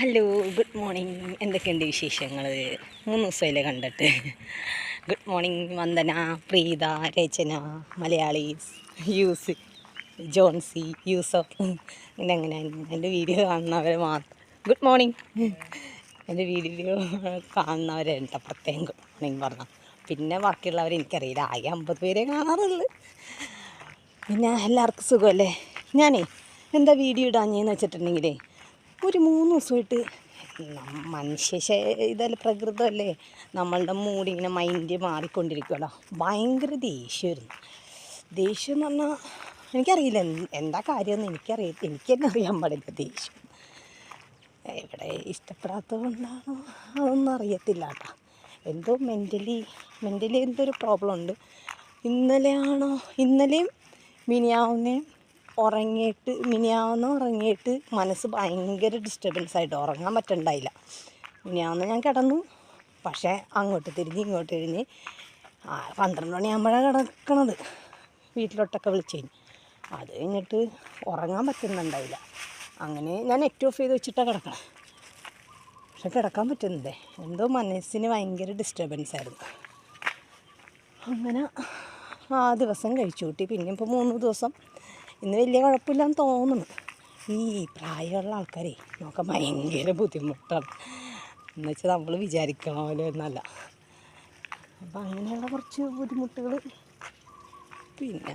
Hello good morning എന്തൊക്കെയുണ്ട് വിശേഷങ്ങൾ മൂന്ന് ദിവസമല്ലേ കണ്ടിട്ട്. ഗുഡ് മോർണിംഗ് വന്ദന പ്രീത രചന മലയാളീസ് യൂസ് ജോൺസി യൂസഫ്. ഇങ്ങനെ അങ്ങനെ എന്റെ വീഡിയോ കാണുന്നവർ മാത്രം. ഗുഡ് മോർണിംഗ് എന്റെ വീഡിയോ കാണുന്നവരുണ്ട് പ്രത്യേകം ഗുഡ് മോർണിംഗ് പറഞ്ഞു? പിന്നെ ബാക്കിയുള്ളവർ എനിക്കറിയില്ല. ആയി അമ്പത് പേരെ കാണാറുള്ളൂ. പിന്നെ എല്ലാവർക്കും സുഖമല്ലേ? ഞാനേ എന്താ വീഡിയോ ഇടാഞ്ഞെന്ന് വെച്ചിട്ടുണ്ടെങ്കിലേ ഒരു മൂന്ന് ദിവസമായിട്ട് മനുഷ്യ ഇതല്ല പ്രകൃതമല്ലേ? നമ്മളുടെ മൂഡ് ഇങ്ങനെ മൈൻഡ് മാറിക്കൊണ്ടിരിക്കുമല്ലോ ഭയങ്കര ദേഷ്യമായിരുന്നു. ദേഷ്യം എന്ന് പറഞ്ഞാൽ എനിക്കറിയില്ല എന്ത്- കാര്യമെന്ന് എനിക്കറിയ എനിക്ക് തന്നെ അറിയാൻ പാടില്ല ദേഷ്യം. ഇവിടെ ഇഷ്ടപ്പെടാത്തത് കൊണ്ടാണോ അതൊന്നും അറിയത്തില്ല കേട്ടോ. എന്തോ മെന്റലി മെന്റലി എന്തോ ഒരു പ്രോബ്ലം ഉണ്ട്. ഇന്നലെയാണോ ഇന്നലെയും മിനിയാവുന്നേയും ഉറങ്ങിയിട്ട് മിനിയാവുന്ന ഉറങ്ങിയിട്ട് മനസ്സ് ഭയങ്കര ഡിസ്റ്റർബൻസ് ആയിട്ട് ഉറങ്ങാൻ പറ്റണ്ടായില്ല. മിനിയാവുന്ന ഞാൻ കിടന്നു. പക്ഷേ അങ്ങോട്ട് തിരിഞ്ഞ് ഇങ്ങോട്ട് തിരിഞ്ഞ് പന്ത്രണ്ട് മണിയാകുമ്പോഴാണ് കിടക്കണത്. വീട്ടിലോട്ടൊക്കെ വിളിച്ചു കഴിഞ്ഞ് അത് കഴിഞ്ഞിട്ട് ഉറങ്ങാൻ പറ്റുന്നുണ്ടായില്ല. അങ്ങനെ ഞാൻ നെറ്റ് ഓഫ് ചെയ്ത് വെച്ചിട്ടാണ് കിടക്കണം. പക്ഷെ കിടക്കാൻ പറ്റുന്നില്ലേ? എന്തോ മനസ്സിന് ഭയങ്കര ഡിസ്റ്റർബൻസ് ആയിരുന്നു. അങ്ങനെ ആ ദിവസം കഴിച്ചു കൂട്ടി. പിന്നെ ഇപ്പോൾ മൂന്ന് ദിവസം ഇന്ന് വലിയ കുഴപ്പമില്ലെന്ന് തോന്നുന്നു. ഈ പ്രായമുള്ള ആൾക്കാരെ നമുക്ക് ഭയങ്കര ബുദ്ധിമുട്ടാണ്. എന്നുവെച്ചാൽ നമ്മൾ വിചാരിക്കണ പോലെ ഒന്നല്ല. അപ്പം അങ്ങനെയുള്ള കുറച്ച് ബുദ്ധിമുട്ടുകൾ പിന്നെ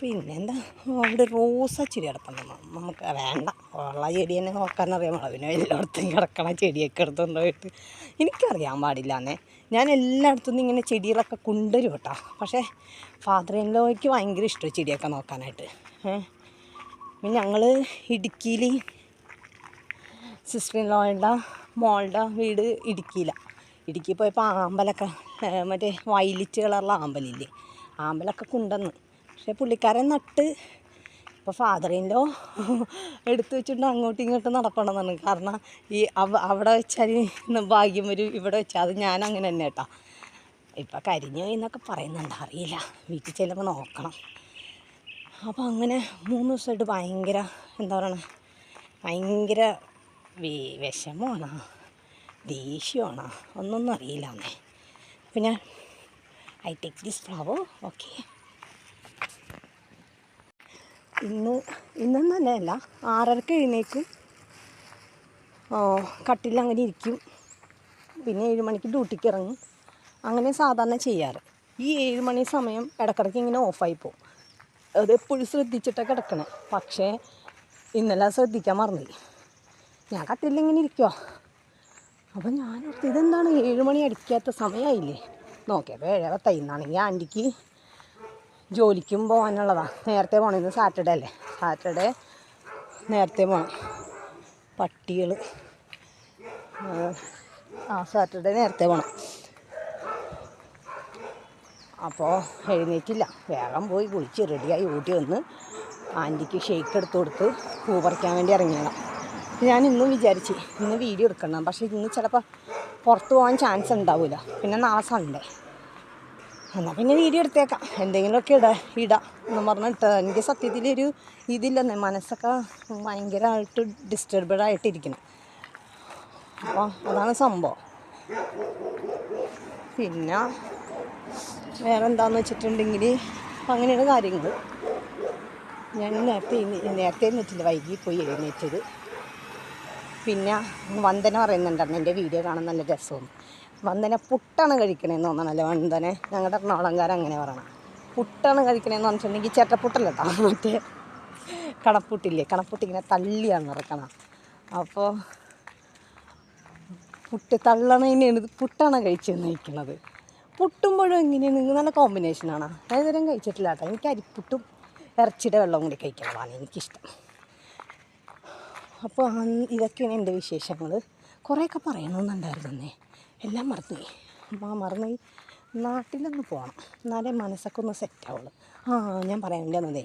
പിന്നെന്താ? അവിടെ റോസാ ചെടി കിടപ്പുണ്ട്. നമുക്ക് വേണ്ട. ഉള്ള ചെടി തന്നെ നോക്കാനറിയാൻ പാടില്ല പിന്നെ എല്ലായിടത്തും കിടക്കണ ചെടിയൊക്കെ എടുത്തുകൊണ്ട് പോയിട്ട് എനിക്കറിയാൻ പാടില്ല എന്നേ ഞാൻ എല്ലായിടത്തു ഇങ്ങനെ ചെടികളൊക്കെ കൊണ്ടുവരും കേട്ടോ. പക്ഷേ ലോയ്ക്ക് ഭയങ്കര ഇഷ്ടമാണ് ചെടിയൊക്കെ നോക്കാനായിട്ട്. പിന്നെ ഞങ്ങൾ ഇടുക്കിയിൽ സിസ്റ്റർ ഇൻ മോളുടെ വീട് ഇടുക്കിയിലാണ് ഇടുക്കി പോയപ്പോൾ ആമ്പലൊക്കെ മറ്റേ വയലറ്റ് കളറുള്ള ആമ്പലില്ലേ? ആമ്പലൊക്കെ കൊണ്ടുവന്ന്. പക്ഷേ പുള്ളിക്കാരൻ നട്ട് ഇപ്പോൾ ഫാദറിന്റെ എടുത്തു വെച്ചിട്ട് അങ്ങോട്ടും ഇങ്ങോട്ടും നടക്കണമെന്നാണ്. കാരണം ഈ അവ അവിടെ വെച്ചാൽ ഭാഗ്യം വരും ഇവിടെ വെച്ചാൽ അത് ഞാൻ അങ്ങനെ തന്നെ കേട്ടോ. ഇപ്പം കരിഞ്ഞു എന്നൊക്കെ പറയുന്നുണ്ട്. അറിയില്ല. വീട്ടിൽ ചെല്ലുമ്പോൾ നോക്കണം. അപ്പോൾ അങ്ങനെ മൂന്ന് ദിവസമായിട്ട് ഭയങ്കര എന്താ പറയണ? ഭയങ്കര വി വിഷമമാണോ. ദേഷ്യമാണോ. ഒന്നൊന്നും അറിയില്ല അന്നേ. പിന്നെ I take this flower okay ഇന്ന് ഇന്നെന്ന് തന്നെയല്ല. ആറരക്ക് എഴുന്നേക്കും. കട്ടിലിൽ അങ്ങനെ ഇരിക്കും. പിന്നെ ഏഴ് മണിക്ക് ഡ്യൂട്ടിക്ക് ഇറങ്ങും. അങ്ങനെ സാധാരണ ചെയ്യാറ്. ഈ ഏഴ് മണി സമയം ഇടക്കിടയ്ക്ക് ഇങ്ങനെ ഓഫായി പോകും. അത് എപ്പോഴും ശ്രദ്ധിച്ചിട്ടാണ് കിടക്കണേ. പക്ഷേ ഇന്നലെ ശ്രദ്ധിക്കാൻ മറന്നില്ല. ഞാൻ കട്ടിലിങ്ങനെ ഇരിക്കുക അപ്പം ഞാൻ ഇതെന്താണ്? ഏഴ് മണി അടിക്കാത്ത സമയമായില്ലേ നോക്കിയപ്പോൾ ഏഴ് പത്തൈന്നാണെങ്കിൽ ആന്റിക്ക് ജോലിക്കും പോകാനുള്ളതാണ് നേരത്തെ പോകണം ഇന്ന് സാറ്റർഡേ അല്ലേ? സാറ്റർഡേ നേരത്തെ പോകണം പട്ടികൾ ആ സാറ്റർഡേ നേരത്തെ പോകണം അപ്പോൾ എഴുന്നേറ്റില്ല. വേഗം പോയി കുളിച്ച് റെഡിയായി ഊട്ടി വന്ന് ആന്റിക്ക് ഷേക്ക് എടുത്ത് കൊടുത്ത് പൂ പറിക്കാൻ വേണ്ടി ഇറങ്ങിയതാണ് ഞാൻ ഇന്നും വിചാരിച്ച് ഇന്ന് വീഡിയോ എടുക്കണം. പക്ഷേ ഇന്ന് ചിലപ്പോൾ പുറത്ത് പോകാൻ ചാൻസ് ഉണ്ടാവില്ല പിന്നെ നാളെ സൺഡേ എന്നാൽ പിന്നെ വീഡിയോ എടുത്തേക്കാം. എന്തെങ്കിലുമൊക്കെ ഇടാ ഇടാം എന്ന് പറഞ്ഞിട്ട്. എനിക്ക് സത്യത്തിൽ സത്യത്തിലൊരു ഇതില്ലെന്നേ മനസ്സൊക്കെ ഭയങ്കരമായിട്ട് ഡിസ്റ്റർബഡ് ആയിട്ടിരിക്കണം അപ്പോൾ അതാണ് സംഭവം. പിന്നെ വേറെ എന്താണെന്ന് വെച്ചിട്ടുണ്ടെങ്കിൽ അങ്ങനെയുള്ള കാര്യങ്ങൾ ഞാൻ നേരത്തെ നേരത്തെ എഴുന്നേറ്റില്ല വൈകി പോയി എഴുന്നേറ്റത്. പിന്നെ വന്ദന പറയുന്നുണ്ടായിരുന്നു എന്റെ വീഡിയോ കാണാൻ നല്ല രസമാണ്. വന്ദന പുട്ടാണ് കഴിക്കണേന്ന് തോന്നണല്ലേ വന്ദന ഞങ്ങളുടെ എറണാകുളംകാരൻ അങ്ങനെ പറയണം. പുട്ടാണ് കഴിക്കണേന്ന് പറഞ്ഞിട്ടുണ്ടെങ്കിൽ ചേട്ടപ്പുട്ടല്ല കേട്ടോ മറ്റേ കണപ്പുട്ടില്ലേ? കണപ്പുട്ട് ഇങ്ങനെ തള്ളിയാണ് ഇറക്കണം അപ്പോൾ പുട്ട് തള്ളണതിനാണ് ഇത് പുട്ടാണ് കഴിച്ചെന്ന് നയിക്കുന്നത് പുട്ടുമ്പോഴും എങ്ങനെയാണ്? നിങ്ങൾ നല്ല കോമ്പിനേഷനാണ് ഞാൻ ഇതുവരെയും കഴിച്ചിട്ടില്ല കേട്ടോ എനിക്ക് അരിപ്പുട്ടും ഇറച്ചിയുടെ വെള്ളം കൂടി കഴിക്കണതാണ് എനിക്കിഷ്ടം. അപ്പോൾ ഇതൊക്കെയാണ് എന്റെ വിശേഷങ്ങൾ കുറേയൊക്കെ പറയണമെന്നുണ്ടായിരുന്നേ എല്ലാം മറന്നുപോയി. അപ്പോൾ ആ മറന്നുപോയി. നാട്ടിലൊന്ന് പോകണം എന്നാലേ മനസ്സൊക്കെ ഒന്ന് സെറ്റാവുള്ളൂ ആ ഞാൻ പറയാനില്ല എന്നതേ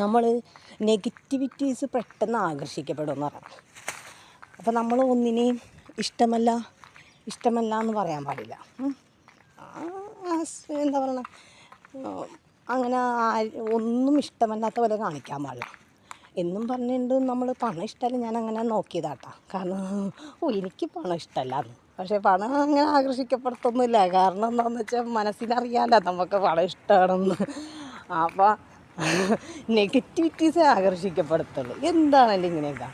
നമ്മൾ നെഗറ്റിവിറ്റീസ് പെട്ടെന്ന് ആകർഷിക്കപ്പെടുമെന്ന് പറയണം. അപ്പോൾ നമ്മൾ ഒന്നിനെയും ഇഷ്ടമല്ല ഇഷ്ടമല്ല എന്ന് പറയാൻ പാടില്ല. എന്താ പറയണ? അങ്ങനെ ഒന്നും ഇഷ്ടമല്ലാത്ത പോലെ കാണിക്കാൻ പാടില്ല. എന്നും പറഞ്ഞിട്ടുണ്ട് നമ്മൾ പണം ഇഷ്ടമല്ല ഞാൻ അങ്ങനെ നോക്കിയതാട്ടാ. കാരണം ഓ എനിക്ക് പണം ഇഷ്ടമല്ല പക്ഷേ പണം അങ്ങനെ ആകർഷിക്കപ്പെടുത്തൊന്നുമില്ല. കാരണം എന്താണെന്ന് വെച്ചാൽ മനസ്സിനറിയാമല്ലോ നമുക്ക് പണം ഇഷ്ടമാണെന്ന്. അപ്പോൾ നെഗറ്റിവിറ്റീസേ ആകർഷിക്കപ്പെടുത്തുള്ളൂ. എന്താണല്ലോ ഇങ്ങനെയൊക്കെ?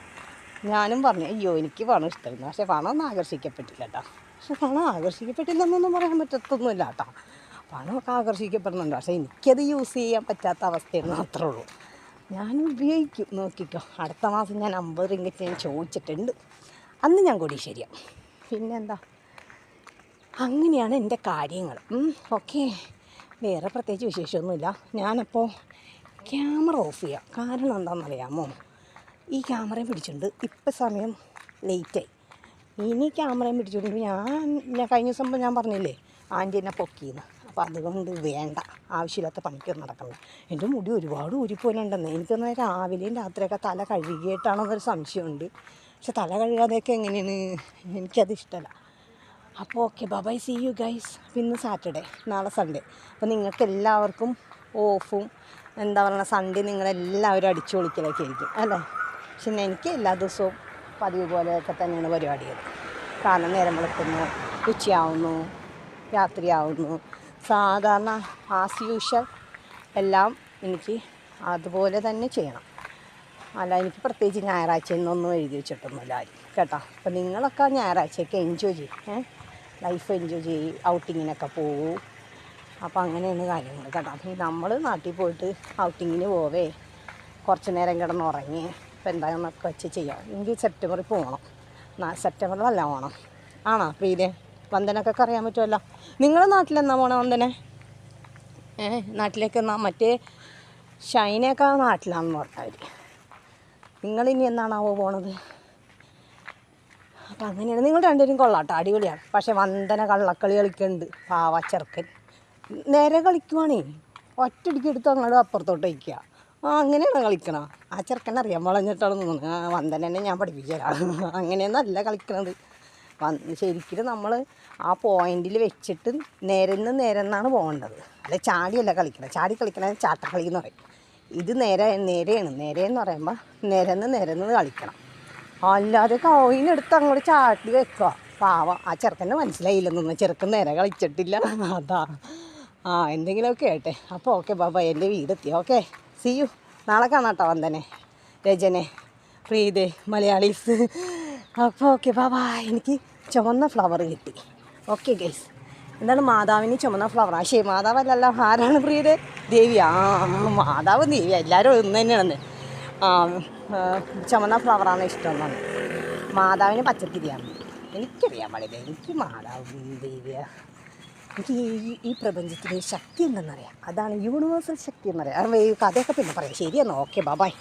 ഞാനും പറഞ്ഞു അയ്യോ എനിക്ക് പണം ഇഷ്ടമായിരുന്നു. പക്ഷേ പണം ഒന്നും ആകർഷിക്കപ്പെട്ടില്ല കേട്ടോ പക്ഷെ പണം ആകർഷിക്കപ്പെട്ടില്ലെന്നൊന്നും പറയാൻ പറ്റത്തൊന്നുമില്ല കേട്ടോ പണമൊക്കെ ആകർഷിക്കപ്പെടുന്നുണ്ട്. പക്ഷേ എനിക്കത് യൂസ് ചെയ്യാൻ പറ്റാത്ത അവസ്ഥയെന്ന് മാത്രമേ ഉള്ളൂ. ഞാൻ ഉപയോഗിക്കും. നോക്കിക്കോ. അടുത്ത മാസം ഞാൻ അമ്പത് റിങ്കറ്റ് ഞാൻ ചോദിച്ചിട്ടുണ്ട്. അന്ന് ഞാൻ കോടീശ്വരിയാണ് പിന്നെന്താ? അങ്ങനെയാണ് എന്റെ കാര്യങ്ങൾ. ഓക്കെ. വേറെ പ്രത്യേകിച്ച് വിശേഷമൊന്നുമില്ല. ഞാനപ്പോൾ ക്യാമറ ഓഫ് ചെയ്യാം. കാരണം എന്താണെന്നറിയാമോ? ഈ ക്യാമറയും പിടിച്ചിട്ടുണ്ട്. ഇപ്പം സമയം ലേറ്റായി. ഇനി ക്യാമറയും പിടിച്ചിട്ടുണ്ട്. ഞാൻ ഞാൻ കഴിഞ്ഞ ദിവസം ഞാൻ പറഞ്ഞില്ലേ? ആന്റി എന്നെ പൊക്കിയെന്ന് അപ്പോൾ അതുകൊണ്ട് വേണ്ട. ആവശ്യമില്ലാത്ത പണിക്കൊന്നും നടക്കണ്ട. എന്റെ മുടി ഒരുപാട് ഊരിപ്പോലുണ്ടെന്ന് എനിക്കൊന്ന് രാവിലെയും രാത്രിയൊക്കെ തല കഴുകിയിട്ടാണെന്നൊരു സംശയമുണ്ട്. പക്ഷെ തല കഴുകാതെയൊക്കെ എങ്ങനെയാണ്? എനിക്കത് ഇഷ്ടമല്ല അപ്പോൾ okay bye see you guys. ഇന്ന് സാറ്റർഡേ നാളെ സൺഡേ. അപ്പോൾ നിങ്ങൾക്ക് എല്ലാവർക്കും ഓഫും എന്താ പറയുക സൺഡേ നിങ്ങളെല്ലാവരും അടിച്ചു പൊളിക്കലൊക്കെ ആയിരിക്കും അല്ലേ? പക്ഷെ എനിക്ക് എല്ലാ ദിവസവും പതിവ് പോലെയൊക്കെ തന്നെയാണ് പരിപാടികൾ കാരണം നേരം വെളുക്കുന്നു ഉച്ചയാവുന്നു രാത്രിയാവുന്നു. സാധാരണ ആസ് യൂഷ്വൽ എല്ലാം എനിക്ക് അതുപോലെ തന്നെ ചെയ്യണം. അല്ല എനിക്ക് പ്രത്യേകിച്ച് ഞായറാഴ്ച എന്നൊന്നും എഴുതി വെച്ചിട്ടൊന്നുമില്ല. ആരും കേട്ടോ? അപ്പം നിങ്ങളൊക്കെ ഞായറാഴ്ചയൊക്കെ എൻജോയ് ചെയ്യും. ലൈഫ് എൻജോയ് ചെയ്യും. ഔട്ടിങ്ങിനൊക്കെ പോകൂ അപ്പോൾ അങ്ങനെയാണ് കാര്യങ്ങൾ കേട്ടോ. അപ്പം നമ്മൾ നാട്ടിൽ പോയിട്ട് ഔട്ടിങ്ങിന് പോവേ. കുറച്ച് നേരം കിടന്ന് ഉറങ്ങി ഇപ്പം എന്താണെന്നൊക്കെ വെച്ച് ചെയ്യാം. എനിക്ക് സെപ്റ്റംബറിൽ പോകണം സെപ്റ്റംബറിലല്ല പോകണം ആണോ പ്രീതെ വന്ദനക്കൊക്കെ അറിയാൻ പറ്റുമല്ലോ? നിങ്ങളുടെ നാട്ടിലെന്നാ പോണേ വന്ദനെ? ഏ നാട്ടിലേക്ക് മറ്റേ ഷൈനയൊക്കെ നാട്ടിലാണെന്ന് പറഞ്ഞവർ നിങ്ങളിനി എന്നാണാവോ പോണത്? അപ്പം അങ്ങനെയാണ്. നിങ്ങൾ രണ്ടുപേരും കൊള്ളാട്ടോ. അടിപൊളിയാണ്. പക്ഷേ വന്ദന കള്ളക്കളി കളിക്കുന്നുണ്ട് പാവ ചെറുക്കൻ. നേരെ കളിക്കുവാണേ. ഒറ്റടിക്ക് എടുത്ത് അങ്ങോട്ട് അപ്പുറത്തോട്ട് വയ്ക്കുക. ആ അങ്ങനെയാണ് കളിക്കണം. ആ ചെറുക്കൻ അറിയാൻ വളഞ്ഞിട്ടാണ് തോന്നുന്നത് ആ വന്ദനെ ഞാൻ പഠിപ്പിച്ചതാണ് അങ്ങനെയൊന്നല്ല കളിക്കണത്. വന്ന് ശരിക്കും നമ്മൾ ആ പോയിന്റിൽ വെച്ചിട്ട് നേരെന്ന് നേരെന്നാണ് പോകേണ്ടത്. അല്ല ചാടിയല്ല കളിക്കണം ചാടി കളിക്കണത് ചാട്ടക്കളി എന്ന് പറയും. ഇത് നേരെ നേരെയാണ്. നേരെ എന്ന് പറയുമ്പോൾ നിരന്ന് നിരന്ന് കളിക്കണം. അല്ലാതെ കോയിനെടുത്ത് അങ്ങോട്ട് ചാട്ടി വെക്കുക. പാവം. ആ ചെറുക്കന്റെ മനസ്സിലായില്ലെന്നൊന്നും ചെറുക്കൻ നേരെ കളിച്ചിട്ടില്ല. അതാ. ആ എന്തെങ്കിലുമൊക്കെ ആട്ടെ അപ്പോൾ ഓക്കെ ബാബ എന്റെ വീടെത്തി. ഓക്കെ. സി യു നാളെ കാണാട്ടോ വന്ദനെ. രജനെ. പ്രീതെ. മലയാളീസ്. അപ്പോൾ ഓക്കെ ബാബ എനിക്ക് ചുവന്ന ഫ്ലവർ കിട്ടി. ഓക്കെ ഗൈസ് എന്താണ് മാതാവിന് ചുമന്ന ഫ്ലവർ ആ ശരി മാതാവല്ലല്ല ആരാണ് പ്രിയത് ദേവി. ആ മാതാവ് ദേവി. എല്ലാവരും ഒന്ന് തന്നെയാണെന്ന്. ആ ചുമന്ന ഫ്ലവറാണ് ഇഷ്ടം എന്നാണ്. മാതാവിന് പച്ചക്കിരിയാണ് എനിക്കറിയാൻ പാടില്ല. എനിക്ക് മാതാവ് ദേവിയ. എനിക്ക് ഈ ഈ പ്രപഞ്ചത്തിന്റെ ശക്തി എന്തെന്നറിയാം. അതാണ് യൂണിവേഴ്സൽ ശക്തി എന്നറിയാം. കഥയൊക്കെ പിന്നെ പറയാം. ശരിയെന്നാ. Okay bye